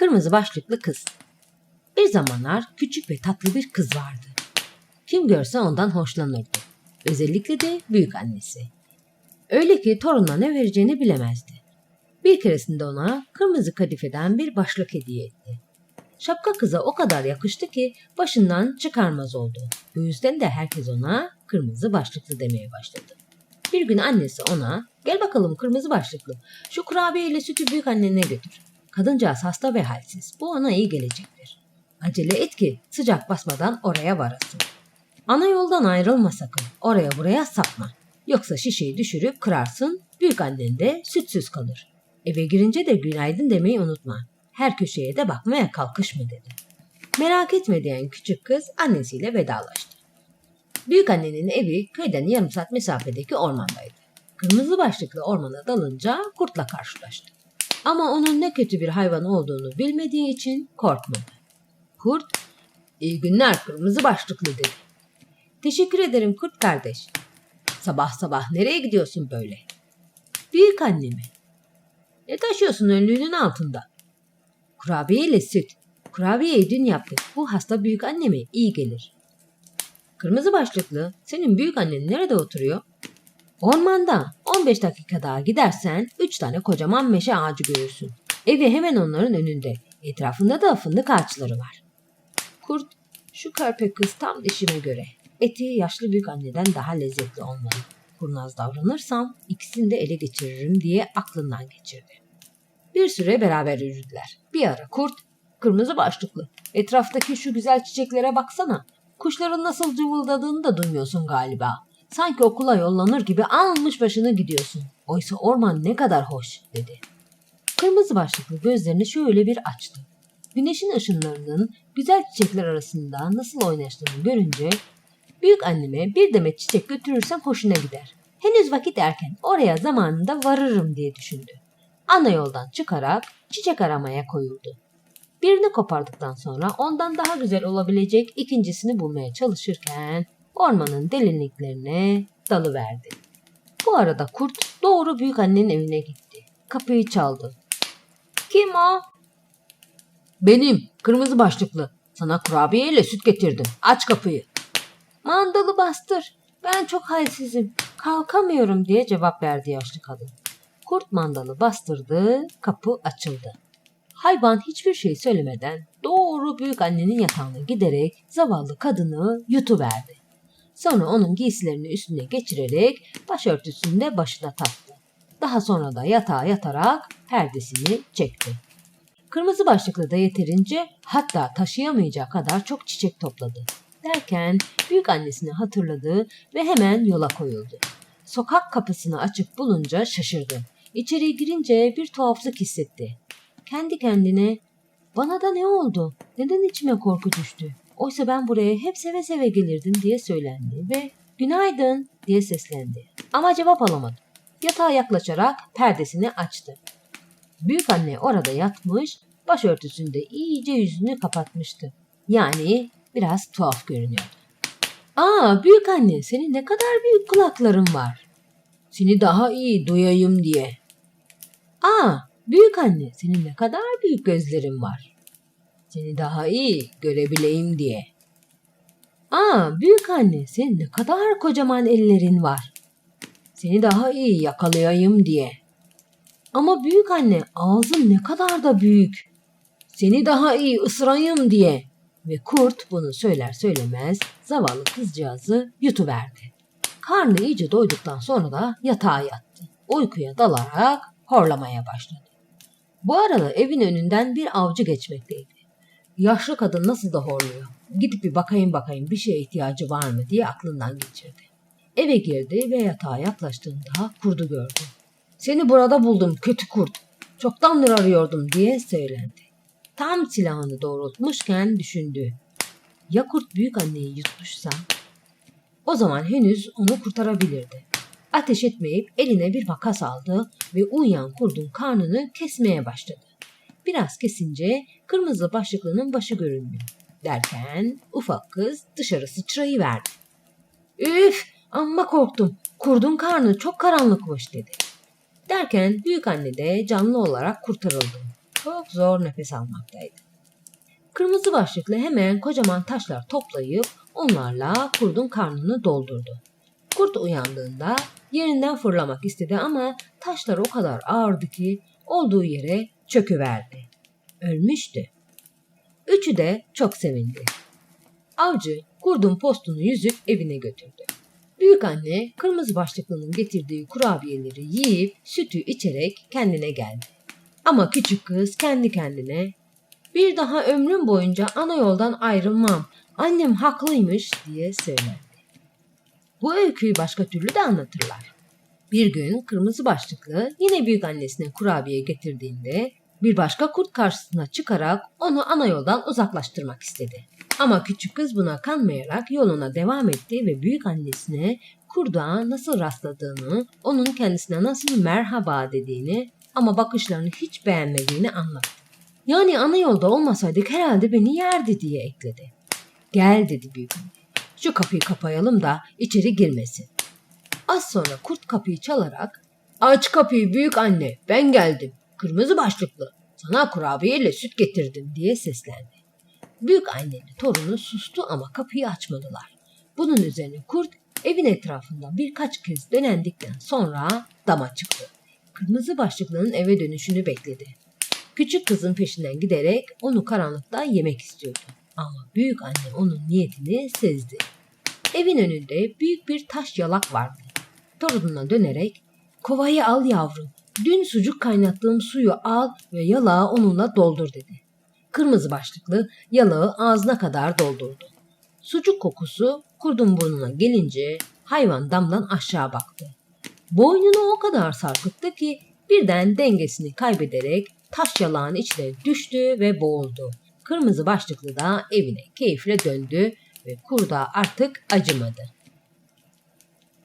Kırmızı başlıklı kız. Bir zamanlar küçük ve tatlı bir kız vardı. Kim görse ondan hoşlanırdı. Özellikle de büyük annesi. Öyle ki torununa ne vereceğini bilemezdi. Bir keresinde ona kırmızı kadifeden bir başlık hediye etti. Şapka kıza o kadar yakıştı ki başından çıkarmaz oldu. Bu yüzden de herkes ona kırmızı başlıklı demeye başladı. Bir gün annesi ona gel bakalım kırmızı başlıklı şu kurabiye ile sütü büyük annene götür. Kadıncağız hasta ve halsiz. Bu ona iyi gelecektir. Acele et ki sıcak basmadan oraya varasın. Ana yoldan ayrılma sakın. Oraya buraya sapma. Yoksa şişeyi düşürüp kırarsın. Büyük annen de sütsüz kalır. Eve girince de günaydın demeyi unutma. Her köşeye de bakmaya kalkışma dedi. Merak etme diyen küçük kız annesiyle vedalaştı. Büyük annenin evi köyden yarım saat mesafedeki ormandaydı. Kırmızı başlıklı ormana dalınca kurtla karşılaştı. Ama onun ne kötü bir hayvan olduğunu bilmediği için korkmadı. Kurt, iyi günler kırmızı başlıklı dedi. Teşekkür ederim kurt kardeş. Sabah sabah nereye gidiyorsun böyle? Büyük annemi. Ne taşıyorsun önlüğünün altında? Kurabiye ile süt. Kurabiyeyi dün yaptık. Bu hasta büyük anneme iyi gelir. Kırmızı başlıklı, senin büyük annen nerede oturuyor? Ormanda 15 dakika daha gidersen 3 tane kocaman meşe ağacı görürsün. Evi hemen onların önünde. Etrafında da fındık ağaçları var. Kurt, şu körpe kız tam dişime göre. Eti yaşlı büyük anneden daha lezzetli olmalı. Kurnaz davranırsam ikisini de ele geçiririm diye aklından geçirdi. Bir süre beraber yürüdüler. Bir ara kurt, kırmızı başlıklı. Etraftaki şu güzel çiçeklere baksana. Kuşların nasıl cıvıldadığını da duymuyorsun galiba. Sanki okula yollanır gibi almış başını gidiyorsun. Oysa orman ne kadar hoş dedi. Kırmızı başlıklı gözlerini şöyle bir açtı. Güneşin ışınlarının güzel çiçekler arasında nasıl oynaştığını görünce büyük anneme bir demet çiçek götürürsem hoşuna gider. Henüz vakit erken oraya zamanında varırım diye düşündü. Ana yoldan çıkarak çiçek aramaya koyuldu. Birini kopardıktan sonra ondan daha güzel olabilecek ikincisini bulmaya çalışırken ormanın derinliklerine dalıverdi. Bu arada kurt doğru büyük annenin evine gitti. Kapıyı çaldı. Kim o? Benim, kırmızı başlıklı. Sana kurabiye ile süt getirdim. Aç kapıyı. Mandalı bastır. Ben çok halsizim. Kalkamıyorum diye cevap verdi yaşlı kadın. Kurt mandalı bastırdı, kapı açıldı. Hayvan hiçbir şey söylemeden doğru büyük annenin yatağına giderek zavallı kadını yutuverdi. Sonra onun giysilerini üstüne geçirerek başörtüsünü de başına taktı. Daha sonra da yatağa yatarak perdesini çekti. Kırmızı başlıklı da yeterince hatta taşıyamayacağı kadar çok çiçek topladı. Derken büyük annesini hatırladı ve hemen yola koyuldu. Sokak kapısını açıp bulunca şaşırdı. İçeri girince bir tuhaflık hissetti. Kendi kendine bana da ne oldu? Neden içime korku düştü? Oysa ben buraya hep seve seve gelirdim diye söylendi ve günaydın diye seslendi. Ama cevap alamadı. Yatağa yaklaşarak perdesini açtı. Büyük anne orada yatmış, başörtüsünde iyice yüzünü kapatmıştı. Yani biraz tuhaf görünüyordu. Aa büyük anne senin ne kadar büyük kulakların var. Seni daha iyi duyayım diye. Aa büyük anne senin ne kadar büyük gözlerin var. Seni daha iyi görebileyim diye. Aa büyük anne senin ne kadar kocaman ellerin var. Seni daha iyi yakalayayım diye. Ama büyük anne ağzın ne kadar da büyük. Seni daha iyi ısırayım diye. Ve kurt bunu söyler söylemez zavallı kızcağızı yutuverdi. Karnı iyice doyduktan sonra da yatağa yattı. Uykuya dalarak horlamaya başladı. Bu arada evin önünden bir avcı geçmekteydi. Yaşlı kadın nasıl da horluyor. Gidip bir bakayım bakayım bir şeye ihtiyacı var mı diye aklından geçirdi. Eve girdi ve yatağa yaklaştığında kurdu gördü. Seni burada buldum kötü kurt. Çoktandır arıyordum diye söylendi. Tam silahını doğrultmuşken düşündü. Ya kurt büyük anneyi yutmuşsa? O zaman henüz onu kurtarabilirdi. Ateş etmeyip eline bir makas aldı ve uyuyan kurdun karnını kesmeye başladı. Biraz kesince kırmızı başlıklının başı göründü. Derken ufak kız dışarı sıçrayıverdi. Üf amma korktum. Kurdun karnı çok karanlıkmış dedi. Derken büyük anne de canlı olarak kurtarıldı. çok zor nefes almaktaydı. Kırmızı başlıklı hemen kocaman taşlar toplayıp onlarla kurdun karnını doldurdu. Kurt uyandığında yerinden fırlamak istedi ama taşlar o kadar ağırdı ki olduğu yere çöküverdi. Ölmüştü. Üçü de çok sevindi. Avcı kurdun postunu yüzüp evine götürdü. Büyük anne kırmızı başlıklının getirdiği kurabiyeleri yiyip sütü içerek kendine geldi. Ama küçük kız kendi kendine bir daha ömrüm boyunca ana yoldan ayrılmam. Annem haklıymış diye söylendi. Bu öyküyü başka türlü de anlatırlar. Bir gün kırmızı başlıklı yine büyük annesine kurabiye getirdiğinde bir başka kurt karşısına çıkarak onu ana yoldan uzaklaştırmak istedi. Ama küçük kız buna kanmayarak yoluna devam etti ve büyük annesine kurda nasıl rastladığını, onun kendisine nasıl merhaba dediğini ama bakışlarını hiç beğenmediğini anlattı. Yani ana yolda olmasaydık herhalde beni yerdi diye ekledi. Gel dedi büyük anne. Şu kapıyı kapayalım da içeri girmesin. Az sonra kurt kapıyı çalarak aç kapıyı büyük anne ben geldim. Kırmızı başlıklı sana kurabiyeyle süt getirdim diye seslendi. Büyük annenin torunu sustu ama kapıyı açmadılar. Bunun üzerine kurt evin etrafında birkaç kez dönendikten sonra dama çıktı. Kırmızı başlıklının eve dönüşünü bekledi. Küçük kızın peşinden giderek onu karanlıkta yemek istiyordu. Ama büyük anne onun niyetini sezdi. Evin önünde büyük bir taş yalak vardı. Torununa dönerek kovayı al yavrum. Dün sucuk kaynattığım suyu al ve yalağı onunla doldur dedi. Kırmızı başlıklı yalağı ağzına kadar doldurdu. Sucuk kokusu kurdun burnuna gelince hayvan damdan aşağı baktı. Boynunu o kadar sarkıttı ki birden dengesini kaybederek taş yalağın içine düştü ve boğuldu. Kırmızı başlıklı da evine keyifle döndü ve kurda artık acımadı.